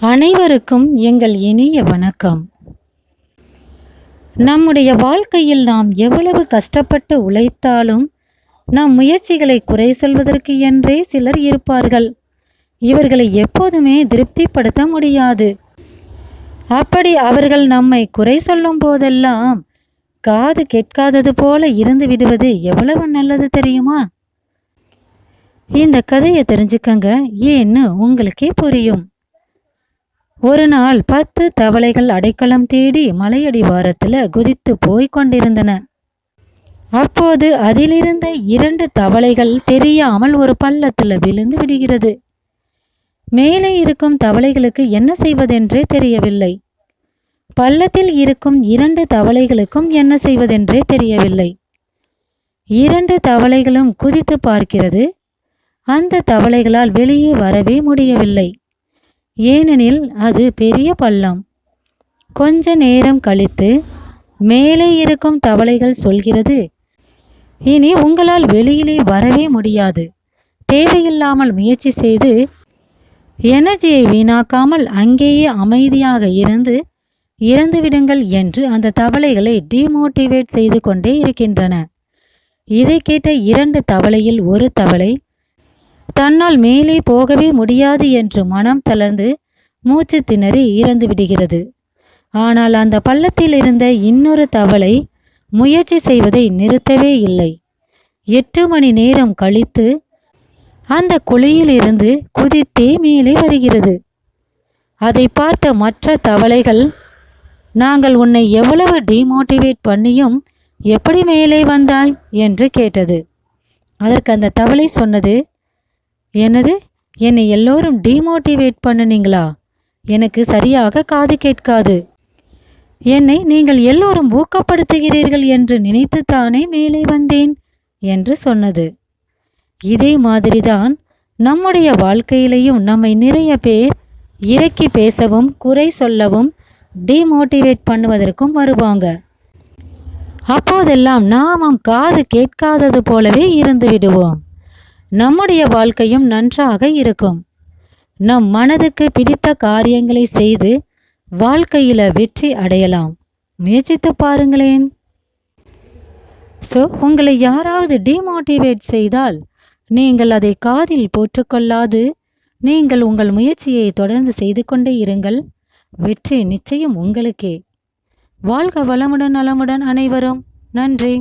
அனைவருக்கும் எங்கள் இனிய வணக்கம். நம்முடைய வாழ்க்கையில் நாம் எவ்வளவு கஷ்டப்பட்டு உழைத்தாலும் நம் முயற்சிகளை குறை சொல்வதற்கு என்றே சிலர் இருப்பார்கள். இவர்களை எப்போதுமே திருப்திப்படுத்த முடியாது. அப்படி அவர்கள் நம்மை குறை சொல்லும் போதெல்லாம் காது கேட்காதது போல இருந்து விடுவது எவ்வளவு நல்லது தெரியுமா? இந்த கதையை தெரிஞ்சுக்கங்க. ஏன்னு உங்களுக்கே புரியும். ஒரு நாள் பத்து தவளைகள் அடைக்கலம் தேடி மலையடிவாரத்தில் குதித்து போய் கொண்டிருந்தன. அப்போது அதிலிருந்த இரண்டு தவளைகள் தெரியாமல் ஒரு பள்ளத்தில் விழுந்து விடுகிறது. மேலே இருக்கும் தவளைகளுக்கு என்ன செய்வதென்றே தெரியவில்லை. பள்ளத்தில் இருக்கும் இரண்டு தவளைகளுக்கும் என்ன செய்வதென்றே தெரியவில்லை. இரண்டு தவளைகளும் குதித்து பார்க்கிறது. அந்த தவளைகளால் வெளியே வரவே முடியவில்லை. ஏனெனில் அது பெரிய பள்ளம். கொஞ்ச நேரம் கழித்து மேலே இருக்கும் தவளைகள் சொல்கிறது இனி உங்களால் வெளியிலே வரவே முடியாது. தேவையில்லாமல் முயற்சி செய்து எனர்ஜியை வீணாக்காமல் அங்கேயே அமைதியாக இருந்து இறந்து விடுங்கள் என்று அந்த தவளைகளை டிமோட்டிவேட் செய்து கொண்டே இருக்கின்றன. இதை கேட்ட இரண்டு தவளையில் ஒரு தவளை தன்னால் மேலே போகவே முடியாது என்று மனம் தளர்ந்து மூச்சு திணறி இறந்து விடுகிறது. ஆனால் அந்த பள்ளத்தில் இருந்த இன்னொரு தவளை முயற்சி செய்வதை நிறுத்தவே இல்லை. எட்டு மணி நேரம் கழித்து அந்த குழியில் இருந்து குதித்தே மேலே வருகிறது. அதை பார்த்த மற்ற தவளைகள் நாங்கள் உன்னை எவ்வளவு டிமோட்டிவேட் பண்ணியும் எப்படி மேலே வந்தாய்? என்று கேட்டது. அதற்கு அந்த தவளை சொன்னது என்னது? என்னை எல்லோரும் டிமோட்டிவேட் பண்ணுனீங்களா? எனக்கு சரியாக காது கேட்காது. என்னை நீங்கள் எல்லோரும் ஊக்கப்படுத்துகிறீர்கள் என்று நினைத்துத்தானே மேலே வந்தேன் என்று சொன்னது. இதே மாதிரிதான் நம்முடைய வாழ்க்கையிலையும் நம்மை நிறைய பேர் இறக்கி பேசவும் குறை சொல்லவும் டிமோட்டிவேட் பண்ணுவதற்கும் வருவாங்க. அப்போதெல்லாம் நாமும் காது கேட்காதது போலவே இருந்து விடுவோம். நம்முடைய வாழ்க்கையும் நன்றாக இருக்கும். நம் மனதுக்கு பிடித்த காரியங்களை செய்து வாழ்க்கையில வெற்றி அடையலாம். முயற்சித்து பாருங்களேன். ஸோ உங்களை யாராவது டிமோட்டிவேட் செய்தால் நீங்கள் அதை காதில் போட்டுக்கொள்ளாது. நீங்கள் உங்கள் முயற்சியை தொடர்ந்து செய்து கொண்டே இருங்கள். வெற்றி நிச்சயம் உங்களுக்கே. வாழ்க வளமுடன் நலமுடன் அனைவரும். நன்றி.